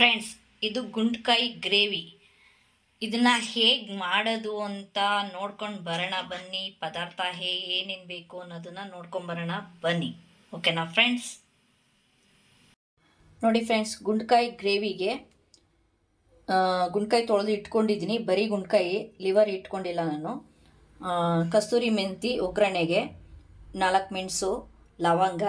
Friends ಇದು ಗುಂಡ್ಕಾಯಿ gravy. ಇದನ್ನ ಹೇಗೆ ಮಾಡೋದು ಅಂತ ನೋಡ್ಕೊಂಡು ಬರೋಣ, ಬನ್ನಿ. ಪದಾರ್ಥ ಹೇ, ಏನೇನು ಬೇಕು ಅನ್ನೋದನ್ನ ನೋಡ್ಕೊಂಡು ಬರೋಣ, ಬನ್ನಿ. ಓಕೆನಾ ಫ್ರೆಂಡ್ಸ್ ನೋಡಿ ಫ್ರೆಂಡ್ಸ್ ಗುಂಡ್ಕಾಯಿ ಗ್ರೇವಿಗೆ ಗುಂಡ್ಕಾಯಿ ತೊಳೆದು ಇಟ್ಕೊಂಡಿದ್ದೀನಿ. ಬರೀ ಗುಂಡ್ಕಾಯಿ ಲಿವರ್ ಇಟ್ಕೊಂಡಿಲ್ಲ ನಾನು. ಕಸ್ತೂರಿ ಮೆಂತಿ ಒಗ್ಗರಣೆಗೆ ನಾಲ್ಕು ಮೆಣಸು, ಲವಂಗ,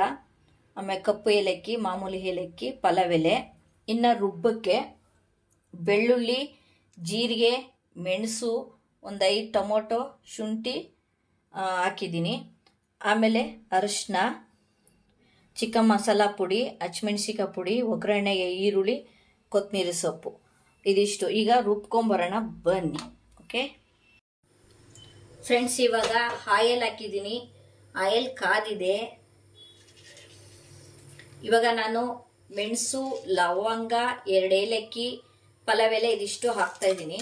ಆಮೇಲೆ ಕಪ್ಪು ಏಲಕ್ಕಿ, ಮಾಮೂಲಿ ಏಲಕ್ಕಿ ಪಲಾವ್ ಎಲೆ ಇನ್ನು ರುಬ್ಬಕ್ಕೆ ಬೆಳ್ಳುಳ್ಳಿ, ಜೀರಿಗೆ, ಮೆಣಸು, ಒಂದು ಐದು ಟೊಮೊಟೊ, ಶುಂಠಿ ಹಾಕಿದ್ದೀನಿ. ಆಮೇಲೆ ಅರಿಶಿನ ಚಿಕ್ಕ ಮಸಾಲ ಪುಡಿ ಹಚ್ಮೆಣ್ಸಿಕಾಯಿ ಪುಡಿ, ಒಗ್ಗರಣೆಗೆ ಈರುಳ್ಳಿ ಕೊತ್ತಂಬರಿ ಸೊಪ್ಪು. ಇದಿಷ್ಟು. ಈಗ ರುಬ್ಕೊಂಬರೋಣ. ಬನ್ನಿ. ಓಕೆ? ಫ್ರೆಂಡ್ಸ್, ಇವಾಗ ಆಯಲ್ ಹಾಕಿದ್ದೀನಿ. ಆಯಲ್ ಕಾದಿದೆ. ಇವಾಗ ನಾನು ಮೆಣಸು ಲವಂಗ ಎರಡು ಏಲಕ್ಕಿ ಪಲಾವೆಲೆ ಇದಿಷ್ಟು ಹಾಕ್ತಾ ಇದ್ದೀನಿ.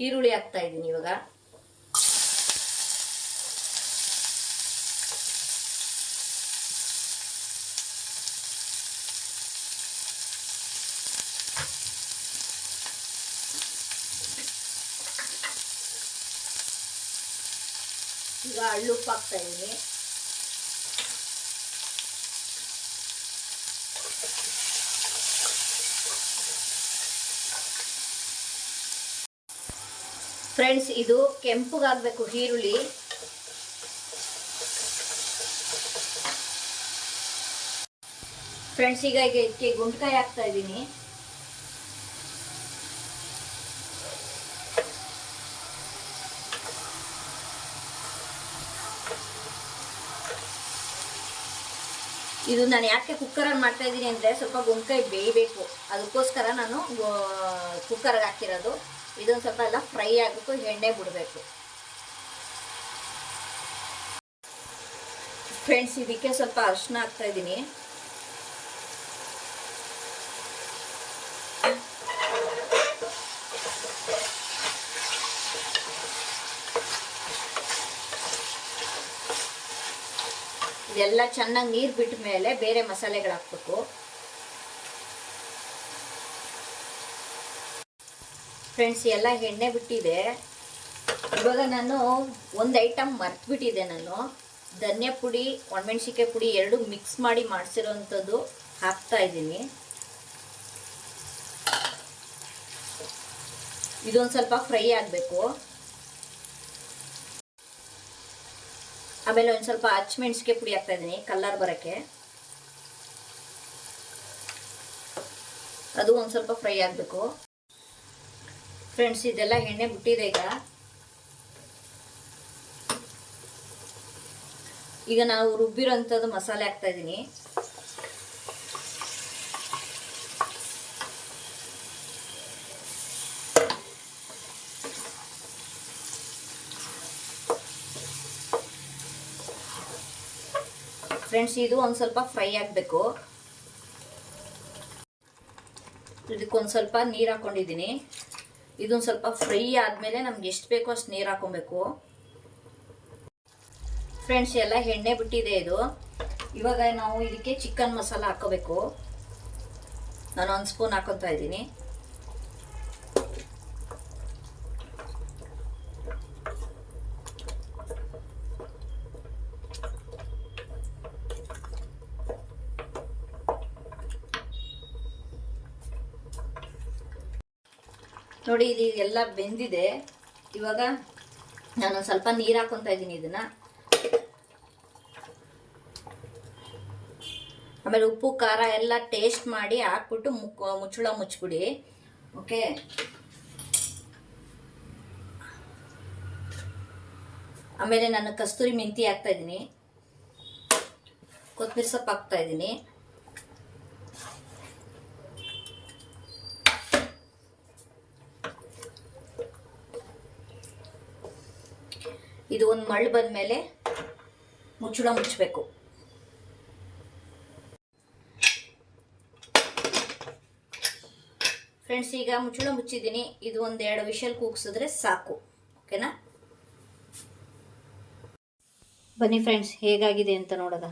ಈರುಳ್ಳಿ ಹಾಕ್ತಾ ಇದ್ದೀನಿ ಇವಾಗ. ಈಗ ಹಳ್ಳುಪ್ಪು ಹಾಕ್ತಾ ಇದ್ದೀನಿ ಫ್ರೆಂಡ್ಸ್ ಇದು ಕೆಂಪುಗಾಗಬೇಕು ಈರುಳ್ಳಿ. ಫ್ರೆಂಡ್ಸ್ ಈಗ ಈಗ ಇದಕ್ಕೆ ಗುಂಡ್ಕಾಯಿ ಹಾಕ್ತಾ ಇದ್ದೀನಿ. ಇದು ನಾನು ಯಾಕೆ ಕುಕ್ಕರಲ್ಲಿ ಮಾಡ್ತಾ ಇದ್ದೀನಿ ಅಂದರೆ ಸ್ವಲ್ಪ ಗುಂಕಾಯಿ ಬೇಯಬೇಕು. ಅದಕ್ಕೋಸ್ಕರ ನಾನು ಕುಕ್ಕರ್ಗೆ ಹಾಕಿರೋದು. ಇದೊಂದು ಸ್ವಲ್ಪ ಎಲ್ಲ ಫ್ರೈ ಆಗಬೇಕು ಎಣ್ಣೆ ಬಿಡಬೇಕು. ಫ್ರೆಂಡ್ಸ್ ಇದಕ್ಕೆ ಸ್ವಲ್ಪ ಅರಿಶಿನ ಹಾಕ್ತಾ ಇದ್ದೀನಿ. ಇದೆಲ್ಲ ಚೆನ್ನಾಗಿ ನೀರು ಬಿಟ್ಟ ಮೇಲೆ ಬೇರೆ ಮಸಾಲೆಗಳು ಹಾಕ್ಬೇಕು. ಫ್ರೆಂಡ್ಸ್, ಎಲ್ಲ ಎಣ್ಣೆ ಬಿಟ್ಟಿದೆ. ಇವಾಗ ನಾನು ಒಂದು ಐಟಮ್ ಮರ್ತ್ಬಿಟ್ಟಿದ್ದೆ ನಾನು. ಧನ್ಯ ಪುಡಿ ಒಣಮೆಣ್ಸಿಕಾಯಿ ಪುಡಿ ಎರಡು ಮಿಕ್ಸ್ ಮಾಡಿ ಮಾಡಿಸಿರೋವಂಥದ್ದು ಹಾಕ್ತಾ ಇದ್ದೀನಿ. ಇದೊಂದು ಸ್ವಲ್ಪ ಫ್ರೈ ಆಗಬೇಕು. ಆಮೇಲೆ ಒಂದು ಸ್ವಲ್ಪ ಹಚ್ಮೆಣ್ಸಿಗೆ ಪುಡಿ ಹಾಕ್ತಾ ಇದ್ದೀನಿ ಕಲ್ಲರ್ ಬರೋಕ್ಕೆ. ಅದು ಒಂದು ಸ್ವಲ್ಪ ಫ್ರೈ ಆಗಬೇಕು. ಫ್ರೆಂಡ್ಸ್ ಇದೆಲ್ಲ ಎಣ್ಣೆ ಬಿಟ್ಟಿದೆ ಈಗ. ಈಗ ನಾವು ರುಬ್ಬಿರೋಂಥದ್ದು ಮಸಾಲೆ ಹಾಕ್ತಾ ಇದ್ದೀನಿ. ಫ್ರೆಂಡ್ಸ್ ಇದು ಒಂದು ಸ್ವಲ್ಪ ಫ್ರೈ ಆಗಬೇಕು. ಇದಕ್ಕೊಂದು ಸ್ವಲ್ಪ ನೀರು ಹಾಕೊಂಡಿದ್ದೀನಿ. ಇದೊಂದು ಸ್ವಲ್ಪ ಫ್ರೈ ಆದಮೇಲೆ ನಮ್ಗೆ ಎಷ್ಟು ಬೇಕೋ ಅಷ್ಟು ನೀರು ಹಾಕೊಬೇಕು. ಫ್ರೆಂಡ್ಸ್ ಎಲ್ಲ ಎಣ್ಣೆ ಬಿಟ್ಟಿದೆ ಇದು. ಇವಾಗ ನಾವು ಇದಕ್ಕೆ ಚಿಕನ್ ಮಸಾಲ ಹಾಕೋಬೇಕು. ನಾನು ಒಂದು ಸ್ಪೂನ್ ಹಾಕೊತಾ ಇದ್ದೀನಿ. ನೋಡಿ, ಇದು ಎಲ್ಲ ಬೆಂದಿದೆ. ಇವಾಗ ನಾನು ಸ್ವಲ್ಪ ನೀರು ಹಾಕೊತಾ ಇದ್ದೀನಿ ಇದನ್ನ. ಆಮೇಲೆ ಉಪ್ಪು, ಖಾರ ಎಲ್ಲ ಟೇಸ್ಟ್ ಮಾಡಿ ಹಾಕ್ಬಿಟ್ಟು ಮುಕ್, ಮುಚ್ಚಳ ಮುಚ್ಬಿಡಿ ಓಕೆ ಆಮೇಲೆ ನಾನು ಕಸ್ತೂರಿ ಮೆಂತಿ ಹಾಕ್ತಾ ಇದ್ದೀನಿ. ಕೊತ್ತಂಬರಿ ಸೊಪ್ಪು ಹಾಕ್ತಾ ಇದ್ದೀನಿ. ಇದು ಒಂದು ಮಳ್ಳು ಬಂದಮೇಲೆ ಮುಚ್ಚಳ ಮುಚ್ಚಬೇಕು ಫ್ರೆಂಡ್ಸ್ ಈಗ ಮುಚ್ಚಳ ಮುಚ್ಚಿದ್ದೀನಿ. ಇದು ಒಂದೆರಡು ವಿಷಲ್ ಕೂಗಿಸಿದ್ರೆ ಸಾಕು. ಓಕೆನಾ ಬನ್ನಿ ಫ್ರೆಂಡ್ಸ್ ಹೇಗಾಗಿದೆ ಅಂತ ನೋಡೋದ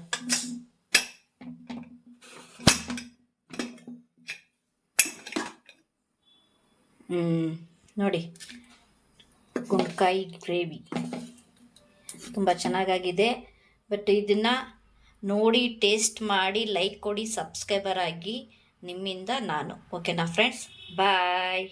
ಹ್ಮ್, ನೋಡಿ. ಗುಂಡ್ಕಾಯಿ ಗ್ರೇವಿ. ತುಂಬ ಚೆನ್ನಾಗಾಗಿದೆ. ಬಟ್ ಇದನ್ನು ನೋಡಿ ಟೇಸ್ಟ್ ಮಾಡಿ ಲೈಕ್ ಕೊಡಿ ಸಬ್ಸ್ಕ್ರೈಬರ್ ಆಗಿ ನಿಮ್ಮಿಂದ ನಾನು. ಓಕೆನಾ ಫ್ರೆಂಡ್ಸ್ ಬಾಯ್